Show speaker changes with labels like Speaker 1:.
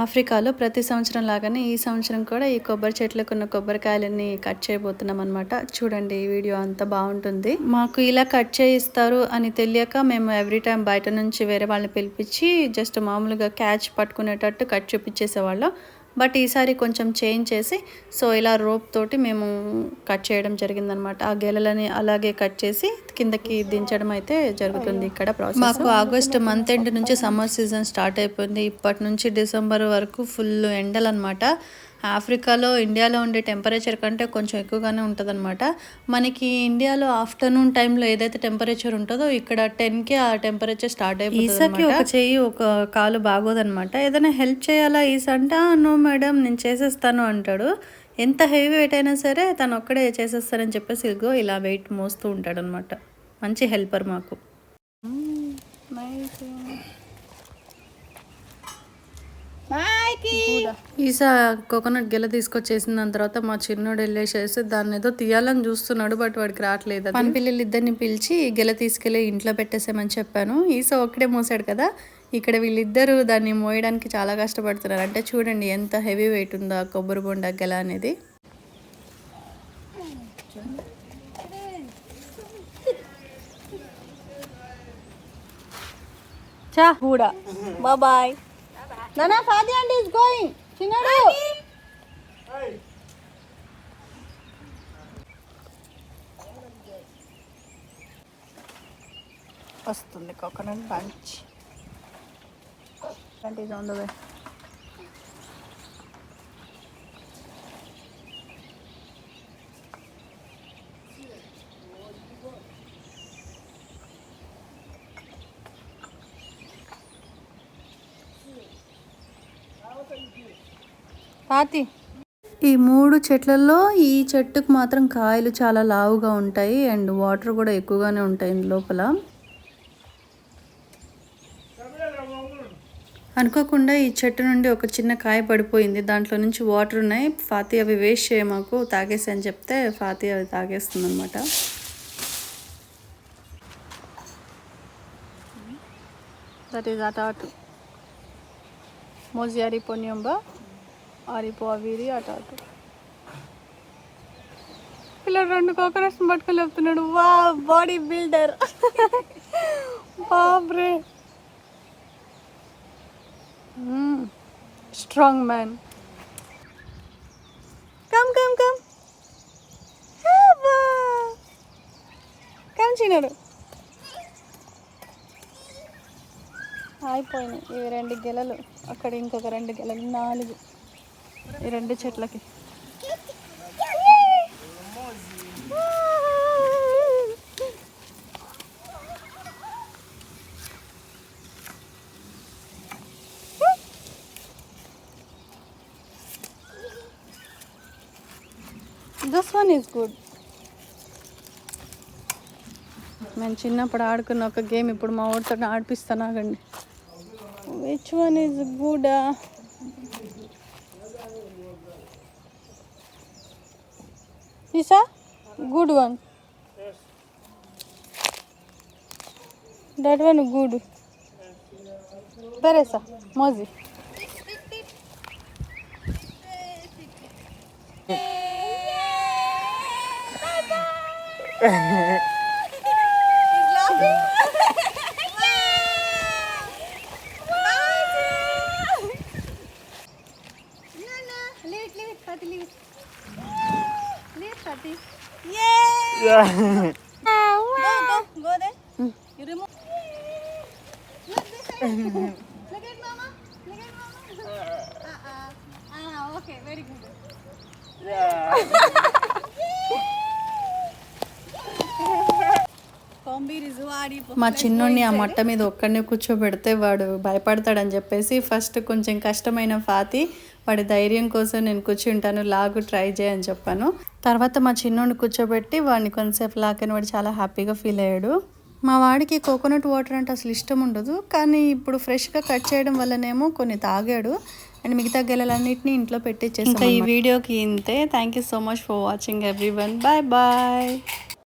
Speaker 1: ఆఫ్రికాలో ప్రతి సంవత్సరం లాగానే ఈ సంవత్సరం కూడా ఈ కొబ్బరి చెట్లకు ఉన్న కొబ్బరికాయలన్నీ కట్ చేయబోతున్నాం అనమాట చూడండి ఈ వీడియో అంత బాగుంటుంది. మాకు ఇలా కట్ చేయిస్తారు అని తెలియక మేము ఎవ్రీ టైం బయట నుంచి వేరే వాళ్ళని పిలిపించి జస్ట్ మామూలుగా క్యాచ్ పట్టుకునేటట్టు కట్ చూపించేసేవాళ్ళం. బట్ ఈసారి కొంచెం చేంజ్ చేసి సో ఇలా రోప్ తోటి మేము కట్ చేయడం జరిగిందనమాట. ఆ గెలలని అలాగే కట్ చేసి కిందకి దించడం అయితే జరుగుతుంది ఇక్కడ ప్రాసెస్ మాకు ఆగస్ట్ మంత్ ఎండ్ నుంచి సమ్మర్ సీజన్ స్టార్ట్ అయిపోయింది. ఇప్పటి నుంచి డిసెంబర్ వరకు ఫుల్ ఎండలు అనమాట ఆఫ్రికాలో ఇండియాలో ఉండే టెంపరేచర్ కంటే కొంచెం ఎక్కువగానే ఉంటుందన్నమాట. మనకి ఇండియాలో ఆఫ్టర్నూన్ టైంలో ఏదైతే టెంపరేచర్ ఉంటుందో ఇక్కడ టెన్కి ఆ టెంపరేచర్ స్టార్ట్ అయిపోతుంది ఒక చెయ్యి ఒక కాలు బాగోదన్నమాట. ఏదైనా హెల్ప్ చేయాలా ఈస అంటే నో మేడం నేను చేసేస్తాను అంటాడు. ఎంత హెవీ వెయిట్ అయినా సరే తను ఒక్కడే చేసేస్తానని చెప్పేసి ఇదిగో ఇలా వెయిట్ మోస్తూ ఉంటాడు అనమాట మంచి హెల్పర్ మాకు. ఈసా కోకోనట్ గెల తీసుకొచ్చేసిన దాని తర్వాత మా చిన్నోడు వెళ్ళేసేసి దాన్ని ఏదో తీయాలని చూస్తున్నాడు బట్ వాడికి రావట్లేదు పని పిల్లలు ఇద్దరిని పిలిచి గెల తీసుకెళ్ళి ఇంట్లో పెట్టేసామని చెప్పాను. ఈసా ఒక్కడే మోసాడు కదా ఇక్కడ వీళ్ళిద్దరూ దాన్ని మోయడానికి చాలా కష్టపడుతున్నారు. అంటే చూడండి ఎంత హెవీ వెయిట్ ఉందో ఆ కొబ్బరి బొండ గెల అనేది.
Speaker 2: చా కూడా బాయ్ నానా ఫాది ఆంటీ ఇస్ గోయింగ్ చిన్నాడు. వస్తుంది కోకోనట్ బంచ్. అంటే ఇది ఆన్ ద వే పాతి.
Speaker 1: ఈ మూడు చెట్లలో ఈ చెట్టుకు మాత్రం కాయలు చాలా లావుగా ఉంటాయి అండ్ వాటర్ కూడా ఎక్కువగానే ఉంటాయి లోపల. అనుకోకుండా ఈ చెట్టు నుండి ఒక చిన్న కాయ పడిపోయింది. దాంట్లో నుంచి వాటర్ ఉన్నాయి. ఫాతి అవి వేస్ట్ చేయ మాకు తాగేసి అని చెప్తే ఫాతి అవి తాగేస్తుంది అనమాట
Speaker 2: దట్ ఈస్ అట అటు మోజి అరిపోనియంబ అరిపో అవిరి అట అటు. పిల్లడు రెండు కోకోనట్స్ పట్టుకొని చెప్తున్నాడు వా body builder. బాబ్రే. Strong man. Come come come. Come చిన్నాడు. అయిపోయినాయి ఇవి రెండు గెలలు అక్కడ ఇంకొక రెండు గెలలు నాలుగు. ఈ రెండు చెట్లకి. దిస్ వన్ ఈజ్ గుడ్
Speaker 1: మేము చిన్నప్పుడు ఆడుకున్న ఒక గేమ్ ఇప్పుడు మా ఊరితో ఆడిపిస్తాను ఆగండి.
Speaker 2: Which one is Buddha? This a good one. That one good. Peresa, Mozi. He's laughing. That one good పెరేసా Mozi Okay,
Speaker 1: మా చిన్నోడిని ఆ మట్ట మీద ఒక్కడిని కూర్చోబెడితే వాడు భయపడతాడని చెప్పేసి ఫస్ట్ కొంచెం కష్టమైన ఫాతి వాడి ధైర్యం కోసం నేను కూర్చుంటాను లాగు ట్రై చేయని చెప్పాను. తర్వాత మా చిన్నోడిని కూర్చోబెట్టి వాడిని కొంతసేపు లాకని వాడు చాలా హ్యాపీగా ఫీల్ అయ్యాడు. మా వాడికి కోకోనట్ వాటర్ అంటే అసలు ఇష్టం ఉండదు కానీ ఇప్పుడు ఫ్రెష్గా కట్ చేయడం వల్లనేమో కొన్ని తాగాడు. అండ్ మిగతా గెలలన్నింటినీ ఇంట్లో పెట్టించేసాం ఈ వీడియోకి ఇంతే. Thank you so much for watching everyone bye bye